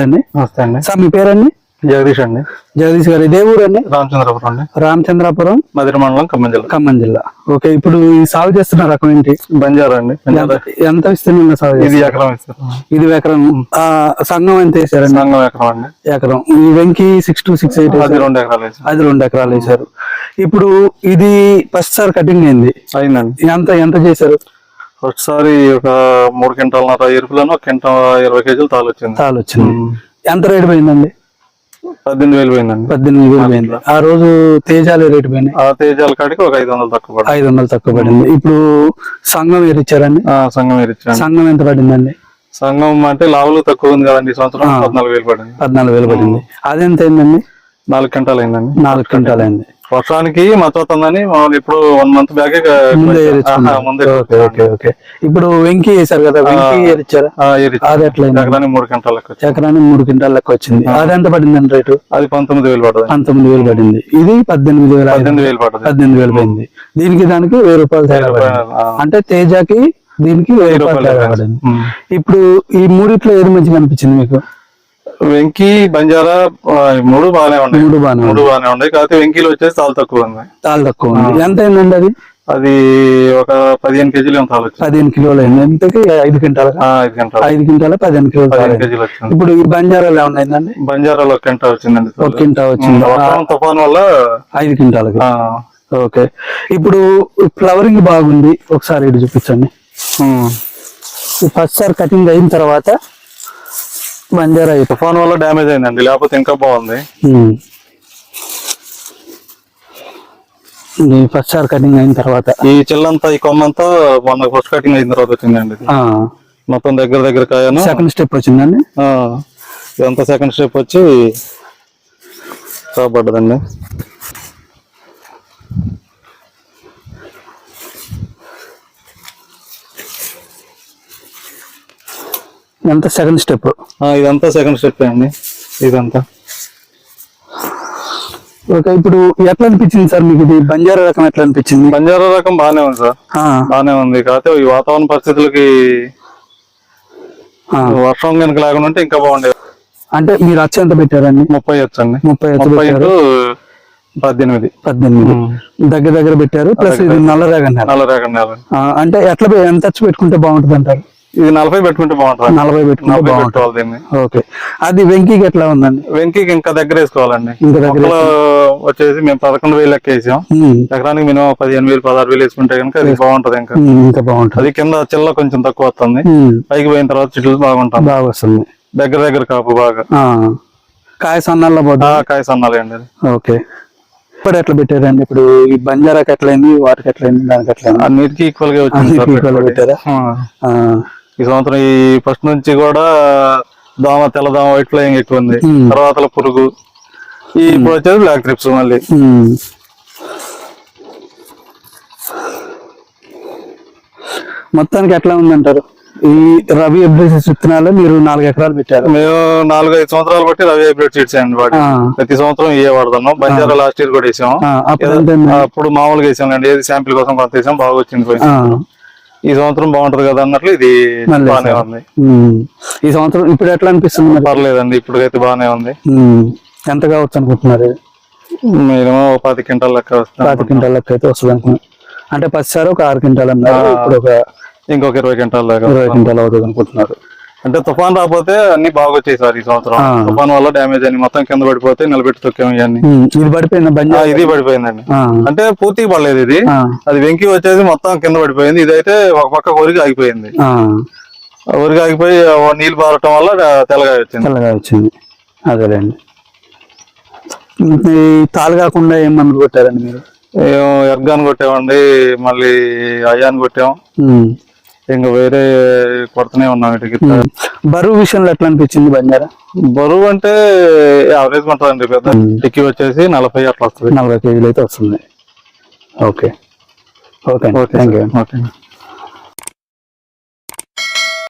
అండి. నమస్తే అండి. సార్ మీ పేరండి? జగదీష్ అండి. జగదీష్ గారు ఇదే ఊరండి? రామచంద్రపురం అండి. రామచంద్రాపురం మదిర మండలం ఖమ్మం జిల్లా. ఖమ్మం జిల్లా. ఓకే ఇప్పుడు ఈ సాగు చేస్తున్న రకం ఏంటి? బంజారా అండి. ఎంత- విస్తీర్ణంగా సాగు ఇది? ఎకరం ఇది ఎకరం. ఆ, సంఘం ఎంత వేసారండి? సంఘం ఎకరం అండి. ఎకరం. ఈ Venki six two six eight అది రెండు ఎకరాలు అది రెండు ఎకరాలు వేసారు. ఇప్పుడు ఇది ఫస్ట్ సార్ కటింగ్ అయింది. అయిందండి. ఎంత ఎంత చేశారు? ఒకసారి ఒక మూడు క్వింటాలన్నర ఎరుపులను ఒక క్వింటా ఇరవై కేజీలు తాలు వచ్చింది తాలు వచ్చింది ఎంత రేటు పోయిందండి? పద్దెనిమిది వేలు పోయిందండి. పద్దెనిమిది వేలు పోయింది. ఆ రోజు తేజాలు రేటు పోయినాయి? ఆ తేజాల కాడికి ఒక ఐదు వందలు తక్కువ పడింది. ఐదు వందలు తక్కువ పడింది. ఇప్పుడు సంఘం ఆ, సంఘం ఇచ్చాండి సంఘం ఎంత పడిందండి? సంఘం అంటే లావులు తక్కువ ఉంది కదండి సంవత్సరం. పద్నాలుగు వేలు పడింది. పద్నాలుగు వేలు పడింది. అదెంత అయిందండి? నాలుగు క్వింటాలు అయిందండి. నాలుగు క్వింటాల్ అయింది. వర్షానికి మద్దతుందని మామూలు ఇప్పుడు వన్ మంత్ ఓకే ఇప్పుడు వెంకీ వేసారు కదా వెంకీ? ఎకరానికి మూడు క్వింటాలు. ఎకరానికి మూడు క్వింటాల్ లెక్క వచ్చింది అది ఎంత పడిందండి రేటు? అది పంతొమ్మిది వేలు పడుతుంది పంతొమ్మిది వేలు పడింది. ఇది పద్దెనిమిది వేల పద్దెనిమిది వేలు పడుతుంది పద్దెనిమిది వేలు పడింది. దీనికి దానికి వెయ్యి రూపాయలు తేడా పడింది. అంటే తేజాకి దీనికి వెయ్యి రూపాయలు తేడా పడింది. ఇప్పుడు ఈ మూడిట్లో ఏది మంచిగా అనిపించింది మీకు? వెంకీ బంజారా మూడు బాగానే ఉన్నాయి. మూడు బాగానే మూడు బాగానే ఉన్నాయి. కాకపోతే వెంకీలు వచ్చేసి చాలా తక్కువ ఉంది చాలా తక్కువ ఉంది ఎంత అయిందండి అది? అది ఒక పదిహేను కేజీలు వచ్చింది. పదిహేను కిలోలు అయింది. ఎంతకి? ఐదు క్వింటాల? ఐదు క్వింటాల. పదిహేను కిలోలు పదిహేను. కేజీలు వచ్చింది. ఇప్పుడు ఈ బంజారాలు ఏమన్నా అయిందండి? బంజారాలో ఒక గంట వచ్చిందండి ఒక క్వింటా వచ్చింది. తుఫాన్ వల్ల ఐదు క్వింటాలకి. ఓకే. ఇప్పుడు ఫ్లవరింగ్ బాగుంది. ఒకసారి ఇటు చూపించండి. ఫస్ట్ సార్ కటింగ్ అయిన తర్వాత బంజారా తుఫాన్ వల్ల డ్యామేజ్ అయిందండి. లేకపోతే ఇంకా బాగుంది. ఇది ఫస్ట్ సార్ కటింగ్ అయిన తర్వాత. ఈ చిల్లంతా ఈ కొమ్మంతా మొన్న ఫస్ట్ కటింగ్ అయిన తర్వాత వచ్చిందండి. మొత్తం దగ్గర దగ్గర కాయను సెకండ్ స్టెప్ వచ్చిందండి? ఇదంతా సెకండ్ స్టెప్ వచ్చి కాబడ్డదండి ఎంత సెకండ్ స్టెప్ ఇదంతా సెకండ్ స్టెప్ అండి. ఇదంతా. ఓకే ఇప్పుడు ఎట్లా అనిపించింది సార్ మీకు ఇది? బంజారా రకం ఎట్లా అనిపించింది? బంజారా రకం బాగానే ఉంది సార్. బాగానే ఉంది. కాకపోతే ఈ వాతావరణ పరిస్థితులకి. వర్షం కనుక లేకుండా ఉంటే ఇంకా బాగుండేది. అంటే మీరు అచ్చ ఎంత పెట్టారండి? ముప్పై వచ్చండి ముప్పై ఇంటూ పద్దెనిమిది. పద్దెనిమిది. దగ్గర దగ్గర పెట్టారు. ప్లస్ ఇది. నల్ల రేగండి నెల. ఆ అంటే ఎట్లా ఎంత ఖర్చు పెట్టుకుంటే బాగుంటుంది అంటారు ఇది నలభై పెట్టుకుంటే బాగుంటుంది నలభై పెట్టుకుంటే నలభై బాగుంటుంది. పెట్టుకోవాలి దీన్ని. ఓకే. అది వెంకీకి ఎట్లా ఉందండి? వెంకీకి ఇంకా దగ్గర వేసుకోవాలండి. ఇంకా వచ్చేసి మేము పదకొండు వేలు లెక్క వేసాం. ఎకరానికి మినిమం పదిహేను వేలు పదహారు వేలు వేసుకుంటే కనుక అది బాగుంటది ఇంకా. ఇంకా బాగుంటుంది. అది కింద చిల్ల కొంచెం తక్కువ వస్తుంది. పైకి పోయిన తర్వాత చెట్లు బాగుంటుంది బాగా వస్తుంది. దగ్గర దగ్గర కాపు బాగా. కాయ సన్నాల్లో కాయ సన్నాలి అండి. ఓకే. ఇప్పుడు ఎట్లా పెట్టారండి? ఇప్పుడు ఈ బంజారాకి ఎట్లయింది? వాటికి ఎట్లయింది? దానికి ఎట్లయింది? అన్నిటికీ ఈక్వల్గా వచ్చింది పెట్టుబడి. పెట్టారా? ఈ సంవత్సరం ఈ ఫస్ట్ నుంచి కూడా దోమ తెల్లదోమ వైట్ ఫ్లయింగ్ ఎక్కువ ఉంది. తర్వాత పురుగు. ఈ ఇప్పుడు వచ్చేది బ్లాక్ ట్రిప్స్ మళ్ళీ. మొత్తానికి ఎట్లా ఉందంటారు? ఈ రవి ఎబ్రిసిస్ విత్తనాలు మీరు నాలుగు ఎకరాలు పెట్టారు. మేము నాలుగు ఐదు సంవత్సరాలు బట్టి రవి హైబ్రిడ్ సీడ్స్ అండి వాటి. ప్రతి సంవత్సరం ఇవే వాడుతున్నాం బంజారా లాస్ట్ ఇయర్ కూడా వేసాం ఆ, అప్పుడు మామూలుగా వేసాం అండి ఏది శాంపిల్ కోసం కొంత వేసాం బాగా వచ్చింది ఈ సంవత్సరం బాగుంటది కదా అన్నట్లు ఇది బాగానే వేశారు. ఉంది. ఈ సంవత్సరం ఇప్పుడు ఎట్లా అనిపిస్తుంది పర్లేదండి ఇప్పటికైతే బాగానే ఉంది ఉమ్. ఎంత కావచ్చు అనుకుంటున్నారు మినిమం ఒక పది క్వింటాల్ లెక్క వస్తుంది పాతి క్వింటాల్ లెక్క అయితే వస్తుంది అనుకున్నాను అంటే పదిసారి ఒక ఆరు క్వింటాల్ అన్నారు. ఇప్పుడు ఒక ఇంకొక ఇరవై క్వింటాల్ దాకా ఇరవై క్వింటాల్ అవుతుంది అనుకుంటున్నారు అంటే తుఫాన్ రాకపోతే అన్ని బాగా వచ్చాయి సార్ ఈ సంవత్సరం. తుఫాన్ వల్ల డ్యామేజ్ అని మొత్తం కింద పడిపోతే నిలబెట్టి తొక్కాము ఇవన్నీ. ఇది పడిపోయింది? ఇది పడిపోయిందండి. అంటే పూర్తిగా పడలేదు ఇది. అది వెంకి వచ్చేసి మొత్తం కింద పడిపోయింది. ఇదైతే ఒక పక్క ఒరిగి ఆగిపోయింది. ఒరిగి ఆగిపోయి ఆ నీళ్ళు పారటం వల్ల తెల్లగా వచ్చింది. తెల్లగా వచ్చింది. అదేలేండి తాలు కాకుండా ఏం మందులు కొట్టారండి మీరు? ఎర్గాన్ కొట్టామండి. మళ్ళీ అయాన్ కొట్టాం. ఇంకా వేరే కొడుతూనే ఉన్నాం వీటికి బరువు విషయంలో ఎట్లా అనిపించింది బంజారా? బరువు అంటే యావరేజ్ ఉంటుందండి పెద్ద. టిక్కీ వచ్చేసి నలభై అట్లా వస్తుంది. నలభై కేజీలు అయితే వస్తుంది. Okay. Okay thank you okay.